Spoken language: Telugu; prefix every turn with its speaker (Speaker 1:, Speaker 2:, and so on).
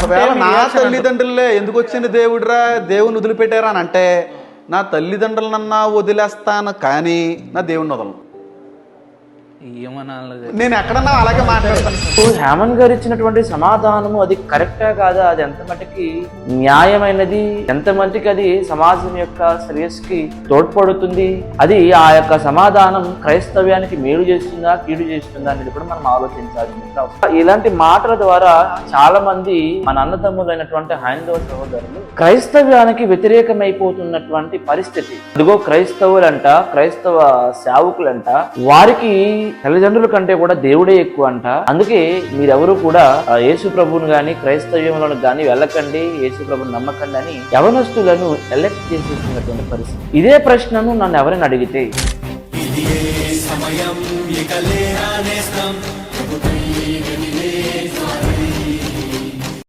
Speaker 1: ఒకవేళ నా తల్లిదండ్రులే ఎందుకు వచ్చింది దేవుడిరా? దేవుని వదిలిపెట్టారా అని అంటే నా తల్లిదండ్రులనన్నా వదిలేస్తాను కానీ నా దేవుని వదలను. నేను ఎక్కడన్నా అలాగే మాట్లాడతాను.
Speaker 2: ఇప్పుడు హేమంత్ గారు ఇచ్చినటువంటి సమాధానము అది కరెక్టా కాదా? అది ఎంత మటుకి న్యాయమైనది? ఎంత మటుకి అది సమాజం యొక్క శ్రేయస్కి తోడ్పడుతుంది? అది ఆ యొక్క సమాధానం క్రైస్తవ్యానికి మేలు చేస్తుందా కీడు చేస్తుందా అనేది కూడా మనం అవసరం. ఇలాంటి మాటల ద్వారా చాలా మంది మన అన్నదమ్ములైనటువంటి హైందవ సహోదరులు క్రైస్తవ్యానికి వ్యతిరేకమైపోతున్నటువంటి పరిస్థితి. అదిగో క్రైస్తవులంట క్రైస్తవ సేవకులంట వారికి తల్లిదండ్రుల కంటే కూడా దేవుడే ఎక్కువ అంట. అందుకే మీరెవరు కూడా యేసు ప్రభుని గాని క్రైస్తవ్యంలో గాని వెళ్ళకండి యేసు ప్రభుని నమ్మకండి అని యవనస్తులను ఎలెక్ట్ చేసేసినటువంటి పరిస్థితి. ఇదే ప్రశ్నను నన్ను ఎవరైనా అడిగితే?
Speaker 3: సమయం